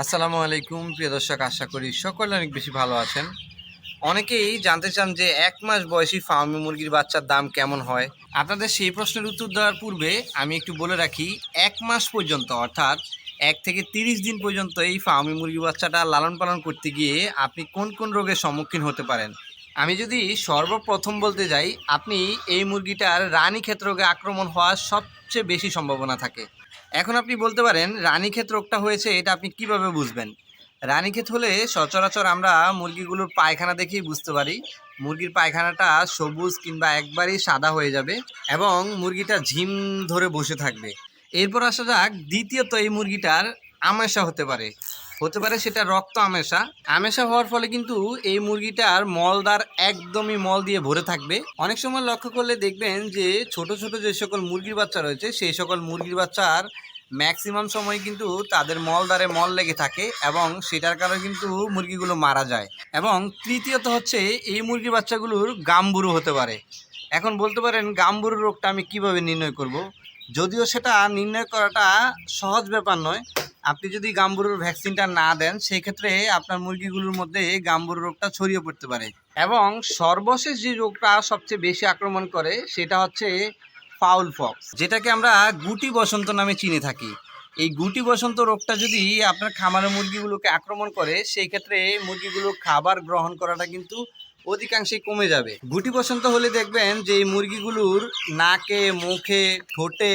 আসসালামু আলাইকুম, প্রিয় দর্শক, আশা করি সকলে অনেক বেশি ভালো আছেন। অনেকেই জানতে চান যে এক মাস বয়সী ফার্মি মুরগির বাচ্চার দাম কেমন হয়? আপনাদের সেই প্রশ্নের উত্তর দেওয়ার পূর্বে আমি একটু বলে রাখি, এক মাস পর্যন্ত, অর্থাৎ এক থেকে তিরিশ দিন পর্যন্ত এই ফার্মি মুরগি বাচ্চাটা লালন পালন করতে গিয়ে আপনি কোন কোন রোগের সম্মুখীন হতে পারেন? আমি যদি সর্বপ্রথম বলতে যাই, আপনি এই মুরগিটার রানীক্ষেত রোগে আক্রমণ হওয়ার সবচেয়ে বেশি সম্ভাবনা থাকে। এখন আপনি বলতে পারেন, রানীক্ষেত রোগটা হয়েছে, এটা আপনি কীভাবে বুঝবেন? রানীক্ষেত হলে সচরাচর আমরা মুরগিগুলোর পায়খানা দেখেই বুঝতে পারি। মুরগির পায়খানাটা সবুজ কিংবা একবারই সাদা হয়ে যাবে এবং মুরগিটা ঝিম ধরে বসে থাকবে। এরপর আসা যাক, দ্বিতীয়ত এই মুরগিটার আমাশা হতে পারে। হতে পারে সেটা রক্ত আমেশা। আমেশা হওয়ার ফলে কিন্তু এই মুরগিটার মলদার একদমই মল দিয়ে ভরে থাকবে। অনেক সময় লক্ষ্য করলে দেখবেন যে ছোট ছোট যে সকল মুরগির বাচ্চা রয়েছে, সেই সকল মুরগির বাচ্চার ম্যাক্সিমাম সময় কিন্তু তাদের মলদারে মল লেগে থাকে এবং সেটার কারণে কিন্তু মুরগিগুলো মারা যায়। এবং তৃতীয়ত হচ্ছে এই মুরগির বাচ্চাগুলোর গাম্বুরু হতে পারে। এখন বলতে পারেন, গাম্বুরু রোগটা আমি কীভাবে নির্ণয় করব? যদিও সেটা নির্ণয় করাটা সহজ ব্যাপার নয় আপনি যদি গাম্বুরুর ভ্যাকসিনটা না দেন সেই ক্ষেত্রে আপনার মুরগিগুলোর মধ্যে গাম্বুরু রোগটা ছড়িয়ে পড়তে পারে। এবং সর্বশেষ যে রোগটা সবচেয়ে বেশি আক্রমণ করে, সেটা হচ্ছে ফাউল ফক্স, যেটাকে আমরা গুটি বসন্ত নামে চিনে থাকি। এই গুটি বসন্ত রোগটা যদি আপনার খামারের মুরগিগুলোকে আক্রমণ করে সেই ক্ষেত্রে মুরগিগুলো খাবার গ্রহণ করাটা কিন্তু অধিকাংশই কমে যাবে। গুটি বসন্ত হলে দেখবেন যে এই মুরগিগুলোর নাকে, মুখে, ঠোঁটে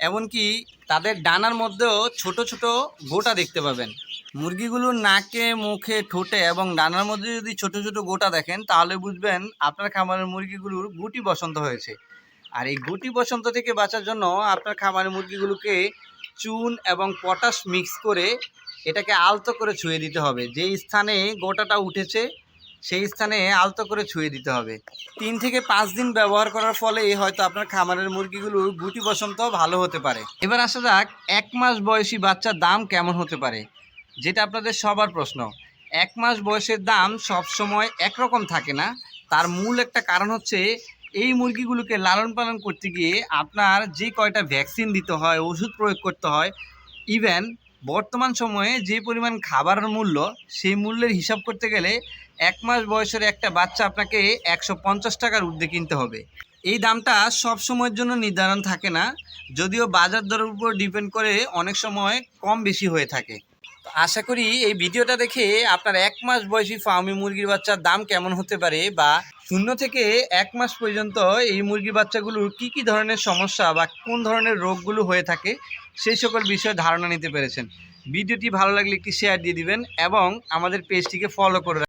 এমনকি তাদের ডানার মধ্যেও ছোট ছোট গোটা দেখতে পাবেন। মুরগিগুলোর নাকে, মুখে, ঠোঁটে এবং ডানার মধ্যে যদি ছোট ছোট গোটা দেখেন, তাহলে বুঝবেন আপনার খামারের মুরগিগুলোর গুটি বসন্ত হয়েছে। আর এই গুটি বসন্ত থেকে বাঁচার জন্য আপনার খামারের মুরগিগুলোকে চুন এবং পটাশ মিক্স করে এটাকে আলতো করে ছুঁয়ে দিতে হবে। যেই স্থানে গোটাটা উঠেছে সেই স্থানে আলতো করে ছুঁয়ে দিতে হবে। তিন থেকে পাঁচ দিন ব্যবহার করার ফলে হয়তো আপনার খামারের মুরগিগুলো গুটি বসন্ত ভালো হতে পারে। এবার আসা যাক, এক মাস বয়সী বাচ্চার দাম কেমন হতে পারে? যেটা আপনাদের সবার প্রশ্ন। এক মাস বয়সের দাম সব সময় একরকম থাকে না। তার মূল একটা কারণ হচ্ছে, এই মুরগিগুলোকে লালন পালন করতে গিয়ে আপনার যে কয়টা ভ্যাকসিন দিতে হয়, ওষুধ প্রয়োগ করতে হয় ইভেন বর্তমান সময়ে যে পরিমাণ খাবারের মূল্য, সেই মূল্যের হিসাব করতে গেলে এক মাস বয়সের একটা বাচ্চা আপনাকে একশো পঞ্চাশ টাকার ঊর্ধ্বে কিনতে হবে। এই দামটা সব সময়ের জন্য নির্ধারণ থাকে না, যদিও বাজার দরের উপর ডিপেন্ড করে অনেক সময় কম বেশি হয়ে থাকে। আশা করি এই ভিডিওটা দেখে আপনার এক মাস বয়সী ফার্মি মুরগির বাচ্চার দাম কেমন হতে পারে বা শূন্য থেকে এক মাস পর্যন্ত এই মুরগির বাচ্চাগুলোর কি কি ধরনের সমস্যা বা কোন ধরনের রোগগুলো হয়ে থাকে, সেই সকল বিষয়ে ধারণা নিতে পেরেছেন। ভিডিওটি ভালো লাগলে একটি শেয়ার দিয়ে দিবেন এবং আমাদের পেজটিকে ফলো করে।